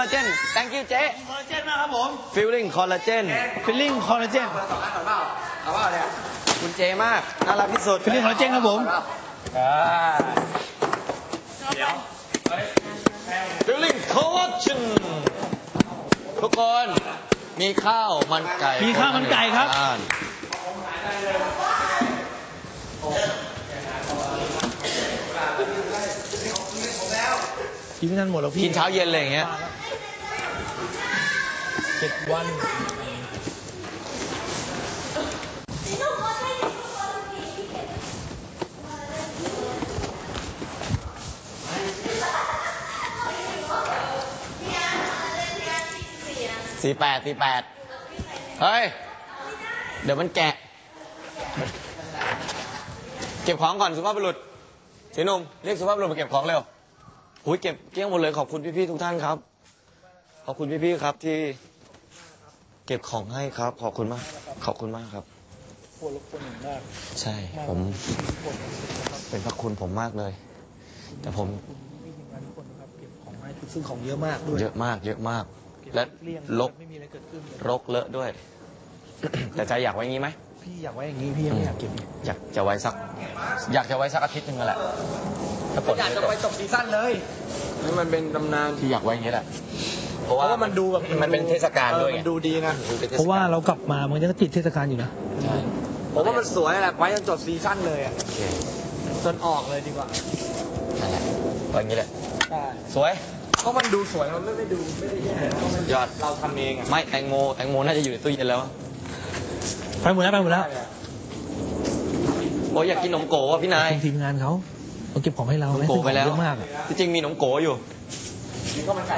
ลลาเจน thank you เจ๊คอลลาเจนมากครับผม feeling collagen ฟิลลิ่งคอลลาเจนคุณเจมากน่ารักที่สุด feeling collagen ครับผม feeling collagen ทุกคนมีข้าวมันไก่มีข้าวมันไก่ครับอ่านกินไม่ทันหมดแล้วพี่กินเช้าเย็นเลยอย่างเงี้ย เจ็ดวันสี่แปดสี่แปดเฮ้ย เดี๋ยวมันแกะ เก็บของก่อนสุภาพบุรุษสีหนุ่มเรียกสุภาพบุรุษมาเก็บของเร็วอุ้ยเก็บเกลี้ยงหมดเลยขอบคุณพี่ๆทุกท่านครับ ขอบคุณพี่ๆครับที่ เก็บของให้ครับ ขอบคุณมาก ขอบคุณมากครับปวดรบกวนอย่างมากใช่ ผมเป็นพระคุณผมมากเลย แต่ผมพี่ทีมงานทุกคนนะครับเก็บของให้ซึ่งของเยอะมากด้วยเยอะมาก เยอะมากเก็บและเกลี้ยงลกไม่มีอะไรเกิดขึ้นเลยรกเลอะด้วย แต่ใจอยากไว้อย่างนี้ไหมพี่อยากไว้อย่างนี้พี่ยังไม่อยากเก็บอีกอยากจะไว้สัก อยากจะไว้สักอาทิตย์หนึงนั่นแหละถ้าฝนอยากไม่จะตกไปจบซีซั่นเลยนี่มันเป็นตำนานที่อยากไว้อย่างนี้แหละ เพเพราะราะว่าว่ามันดูแบบมันเป็นเทศกาลด้วยเออไง มันดูดีนะ เพราะว่าเรากลับมามันก็ติดเทศกาลอยู่นะ ใช่ผมว่ามันสวยแหละไว้จนจบซีซั่นเลยอะโอเคจนออกเลยดีกว่านั่นแหละไว้อย่างนี้แหละ ใช่สวย เพราะมันดูสวยมันไม่ได้ดูไม่ได้แย่เพราะมันยอด เราทำเองอะไม่แตงโมแตงโมน่าจะอยู่ในตู้เย็นแล้ว ไปหมดแล้วไปหมดแล้วโอ้ยอยากกินหนมโกว่ะพี่นายเป็นทีมงานเขาเขาเก็บของให้เราหนมนะโกซึ่งขไปองแล้วเยอะมากอะ ที่จริงมีหนมโกอยู่ นี่ก็มันไก่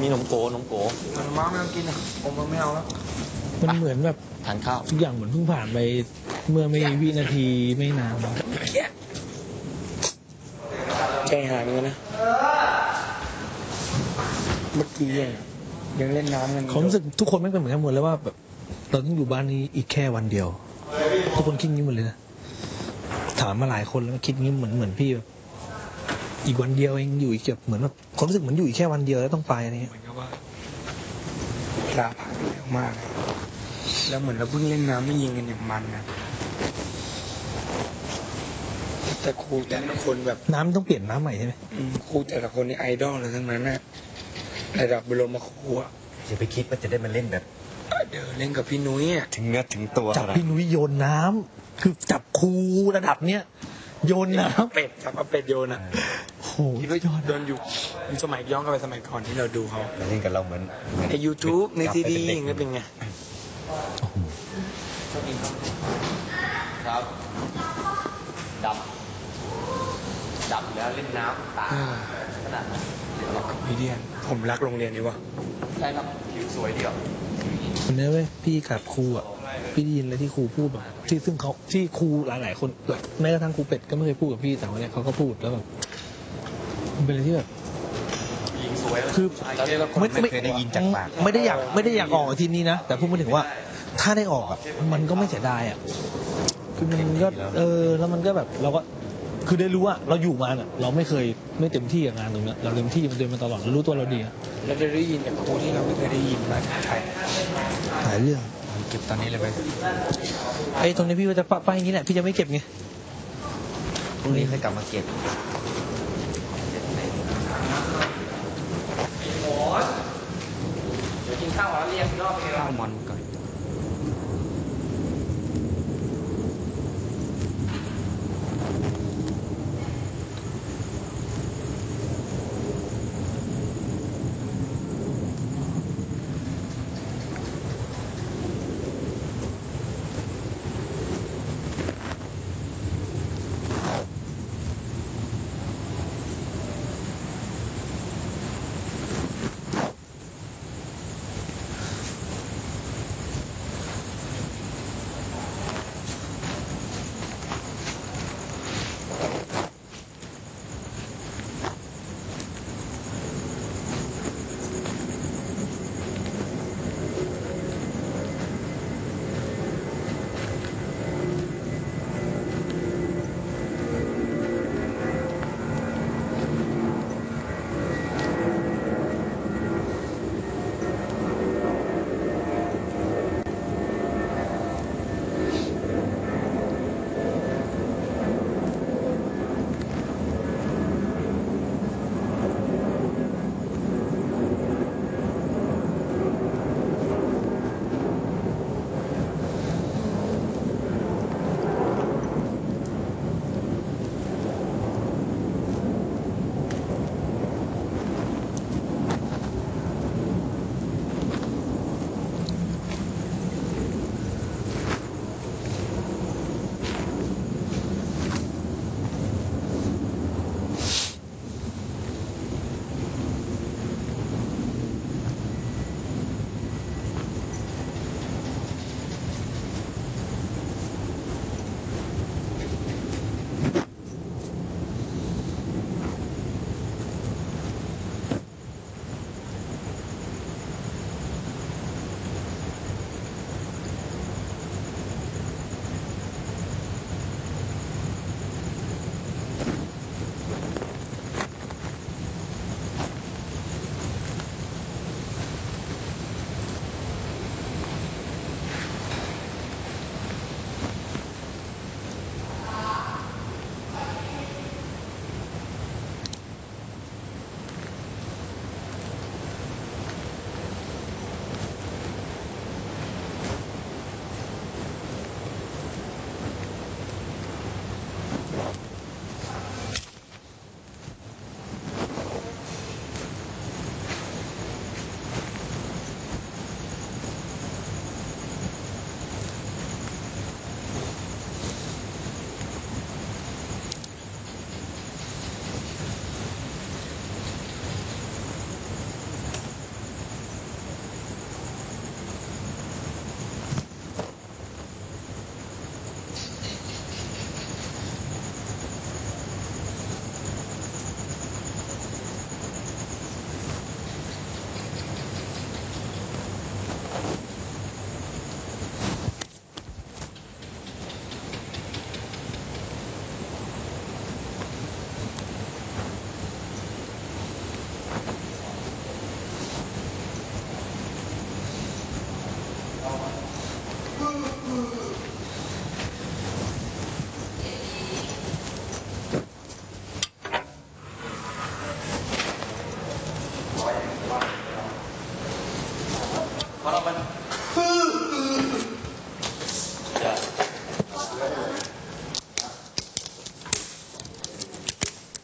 มีหนมโกหนมโกมันม้าไม่ต้องกินอะผมมันไม่เอาแล้วมันเหมือนแบบทานข้าวทุกอย่างเหมือนเพิ่งผ่านไปเมื่อไม่วินาทีไม่นานใจหายเหมือนกันนะเมื่อกี้ยังยังเล่นน้ำกันเขารู้สึกทุกคนไม่เป็นเหมือนกันหมดเลยว่าแบบเราต้องอยู่บ้านนี้อีกแค่วันเดียว ทุกคนคิดอย่างนี้หมดเลยนะถามมาหลายคนแล้วคิดอย่างนี้เหมือนเหมือนพี่แบบ อีกวันเดียวเองอยู่อีกแบบเหมือนแบบความรู้สึกเหมือนอยู่อีกแค่วันเดียวแล้วต้องไปอะไรเงี้ยเหมือนกับว่าเวลาผ่านไปเร็วมากเลยแล้วเหมือนเราเพิ่งเล่นน้ำไม่ยิงกันอย่างมันนะแต่ครูแต่ละคนแบบน้ำต้องเปลี่ยนน้ำใหม่ใช่ไหมอืมครูแต่ละคนนี่ไอดอลเลยทั้งนั้นนะระดับบรมครูอะอย่าไปคิดว่าจะได้มาเล่นแบบเดินเล่นกับพี่นุ้ยอะถึงเนื้อถึงตัวจับพี่นุ้ยโยนน้ำคือจับครูระดับเนี้ยโยนน้ำเป็ดจับเอาเป็ดโยนอะ โอ้โหคิดว่ายอดโดนอยู่สมัยย้อนกลับไปสมัยก่อนที่เราดูเขามาเล่นกับเราเหมือนใน YouTube ในซีดีอย่างเงี้ยเป็นไงครับดับดับแล้วเล่นน้ำตาขนาดนั้นพี่เดียนผมรักโรงเรียนนี้วะใช่ครับผิวสวยเดียววันนี้เว้ยพี่กับครูอะพี่ได้ยินอะไรที่ครูพูดแบบที่ซึ่งเขาที่ครูหลายๆคนแม้กระทั่งครูเป็ดก็ไม่เคยพูดกับพี่แต่วันเนี้ยเขาก็พูดแล้วแบบ มันเป็นอะไรที่แบบหญิงสวยคือตอนนี้เราคนไม่เคยได้ยินจากปากไม่ได้อยากไม่ได้อยากออกทีนี้นะ แต่พูดมาถึงว่าถ้าได้ออกอะมันก็ไม่เสียดายอะคือมันก็เออแล้วมันก็แบบเราก็คือได้รู้ว่าเราอยู่มาเนี่ยเราไม่เคยไม่เต็มที่กับงานตรงเนี้ยเราเต็มที่มันเดินมาตลอดเรารู้ตัวเราดีอะเราจะได้ยินจากครูที่เราไม่เคยได้ยินมาจากใครหลายเรื่องเก็บตอนนี้เลยไหมไอ้ตรงนี้พี่ว่าจะปะไปอย่างนี้แหละพี่จะไม่เก็บไงพรุ่งนี้ค่อยกลับมาเก็บ ช่าวแล้วเรียกรอบเข้าวมอนก่อน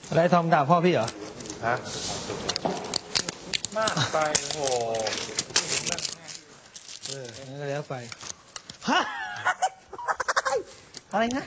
อะไรทอมด่าพ่อพี่เหรอ ฮะ มากไปโอ้เอองั้นก็แล้วไป ฮะ อะไรนะ